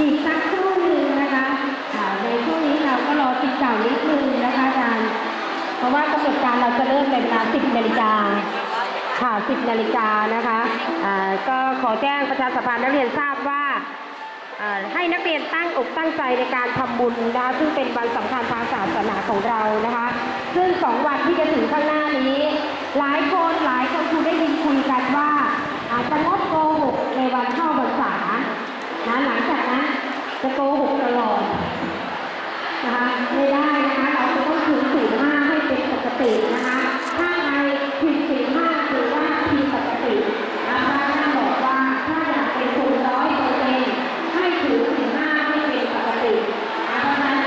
อีกสักครู่หนึ่งนะคะในช่วงนี้เราก็รอติดเก่านิดนึงนะคะอาจารย์เพราะว่ากำหนดการเราจะเริ่มในเวลา 10นาฬิกาค่ะ 10นาฬิกานะคะก็ขอแจ้งประชาสัมพันธ์นักเรียนทราบว่าให้นักเรียนตั้งอกตั้งใจในการทำบุญนะคะซึ่งเป็นวันสำคัญทางศาสนาของเรานะคะ ซึ่งสองวันที่จะถึงข้างหน้านี้ หลายคนหลายคนคุณได้ยิน ตลอดนะคะไม่ได้นะคะ เราจะต้องถือศีลห้าให้เป็นปกตินะคะ ถ้าใครผิดศีลห้าถือว่าผิดปกตินะคะท่านบอกว่าถ้าอยากเป็นคนร้อยเปอร์เซ็นต์ให้ถือศีลห้าให้เป็นปกตินะเพราะฉะนั้น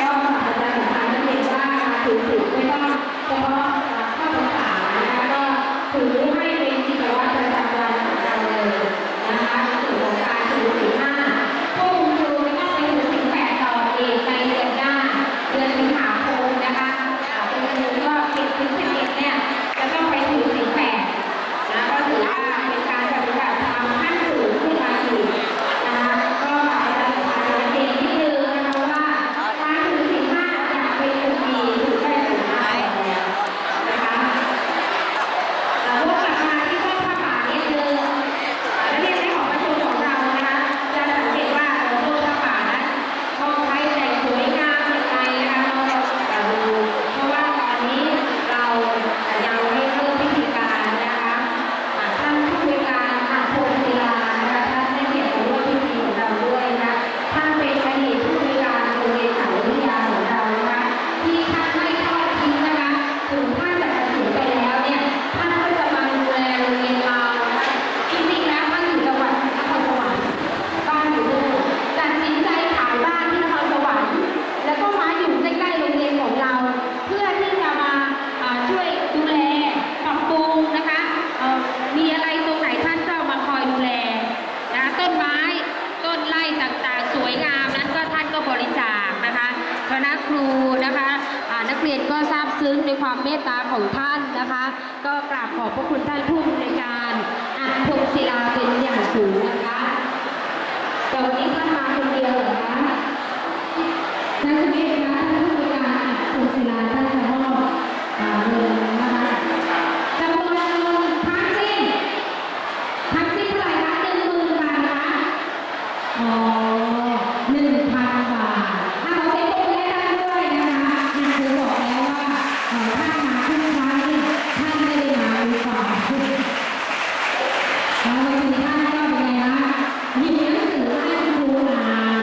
ก็ฝากอาจารย์สำคัญนักเรียนว่าการถือศีลไม่ต้องเฉพาะเข้าพรรษานะคะก็ถือให้เป็นกิจวัตรประจำวันของเราเลยนะคะส่วนของการถือศีลห้า พวกคุณครูไม่ต้องไปถือสิงแปดต่อเองในเดือนหน้าเดือนสิงหาคมนะคะอ่าเป็นเดือนก็สิบถึงสิบเอ็ดเนี่ยจะต้องไปถือสิงแปดนะก็ถือว่าเป็นการปฏิบัติธรรมขั้นสูงขึ้นมาอีกนะคะก็อาจจะอาจจะเด็นนิดนึงนะคะว่าการถือสิงห้าอยากเป็นคนดีถือได้สิงห้าแล้วนะคะ อ่าวกกลับมาที่ข้อผ้าป่านิดนึงนักเรียนในหอประชุมของเรานะคะ จะสังเกตว่าเออพวกผ้าป่านั้นเขาใช้แต่งสวยงามยังไงนะคะเราจะดูเพราะว่าตอนนี้เรายังไม่เริ่มพิธีการนะคะอ่าท่านผู้บริการอาภพศิลานะคะท่านได้เกียรติมาร่วมพิธีของเราด้วยนะคะท่านเป็นอดีตผู้บริการโรงเรียนสายวิทยาของเรานะคะที่ท่านไม่ทอดทิ้งนะคะถึงท่านจะเกษียณไปแล้วเนี่ย ท่านก็จะมาดูแลโรงเรียนเรานะคะจริงๆแล้วท่านอยู่จังหวัดนครสวรรค์บ้านอยู่นู่นตัดสินใจขายบ้านที่นครสวรรค์ แล้วก็มาอยู่ใกล้ๆโรงเรียนของเรา เพื่อที่จะมาอ่าช่วยดูแลปรับปรุงนะคะเอ่อมีอะไรตรงไหนท่านก็มาคอยดูแลนะคะต้นไม้ต้นไร่ต่างๆ สวยงามนั้นก็ท่านก็บริจาคนะ คณะครูนะคะนักเรียนก็ซาบซึ้งในความเมตตาของท่านนะคะ ก็กราบขอบพระคุณท่านผู้อำนวยการอาภพศิลาเป็นอย่างสูงนะคะแต่วันนี้ท่านมาคนเดียวเหรอคะท่านสุเมธคะท่านผู้อำนวยการอาภพศิลา